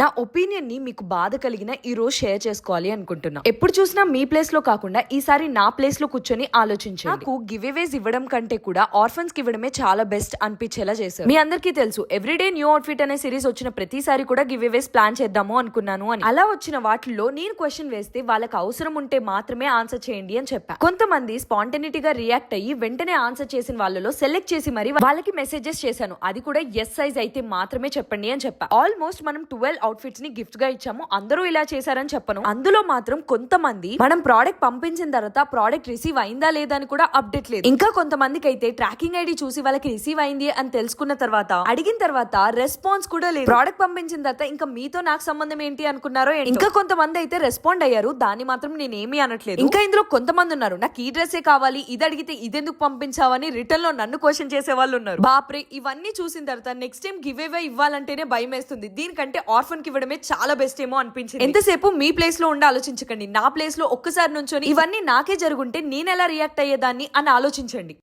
నా ఒపీనియన్ని మీకు బాధ కలిగిన ఈ రోజు షేర్ చేసుకోవాలి అనుకుంటున్నా. ఎప్పుడు చూసినా మీ ప్లేస్లో కాకుండా ఈసారి నా ప్లేస్లో కూర్చొని ఆలోచించండి. నాకు గివ్ అవేస్ ఇవ్వడం కంటే కూడా ఆర్ఫన్స్కి ఇవ్వడమే చాలా బెస్ట్ అనిపించేలా చేశారు. మీ అందరికీ తెలుసు ఎవ్రీడే న్యూ అవుట్ఫిట్ అనే సిరీస్ వచ్చిన ప్రతిసారి కూడా గివ్ అవేస్ ప్లాన్ చేద్దాము అనుకున్నాను అని. అలా వచ్చిన వాటిల్లో నేను క్వశ్చన్ వేస్తే వాళ్ళకి అవసరం ఉంటే మాత్రమే ఆన్సర్ చేయండి అని చెప్పా. కొంతమంది స్పాంటనిటీగా రియాక్ట్ అయ్యి వెంటనే ఆన్సర్ చేసిన వాళ్ళలో సెలెక్ట్ చేసి మరి వాళ్ళకి మెసేజెస్ చేశాను. అది కూడా ఎస్ సైజ్ అయితే మాత్రమే చెప్పండి అని చెప్పా. ఆల్మోస్ట్ మనం ట్వెల్వ్ అవుట్ఫిట్స్ని గిఫ్ట్గా ఇచ్చాము. అందరూ ఇలా చేశారని చెప్పను. అందులో మాత్రం కొంతమంది మనం ప్రోడక్ట్ పంపించిన తర్వాత ప్రోడక్ట్ రిసీవ్ అయిందా లేదా అని కూడా అప్డేట్ లేదు. ఇంకా కొంతమందికి అయితే ట్రాకింగ్ ఐడి చూసి వాళ్ళకి రిసీవ్ అయింది అని తెలుసుకున్న తర్వాత అడిగిన తర్వాత రెస్పాన్స్ కూడా లేదు. ప్రోడక్ట్ పంపించిన తర్వాత ఇంకా మీతో నాకు సంబంధం ఏంటి అనుకున్నారో ఇంకా కొంతమంది అయితే రెస్పాండ్ అయ్యారు. దాన్ని మాత్రం నేను ఏమీ అనట్లేదు. ఇంకా ఇందులో కొంతమంది ఉన్నారు. నాకు ఈ డ్రెస్సే కావాలి ఇది అడిగితే ఇదెందుకు పంపించావని రిటర్న్లో నన్ను క్వశ్చన్ చేసే వాళ్ళు ఉన్నారు. బాప్రే ఇవన్నీ చూసిన తర్వాత నెక్స్ట్ టైం గివ్ అవే ఇవ్వాలంటేనే భయం వేస్తుంది దీనికంటే ఆర్ఫన్ కి ఇవ్వడమే చాలా బెస్ట్ ఏమో అనిపించింది. ఎంతసేపు మీ ప్లేస్లో ఉండి ఆలోచించకండి. నా ప్లేస్లో ఒక్కసారి నుంచొని ఇవన్నీ నాకే జరుగుంటే నేను ఎలా రియాక్ట్ అయ్యేదాన్ని అని ఆలోచించండి.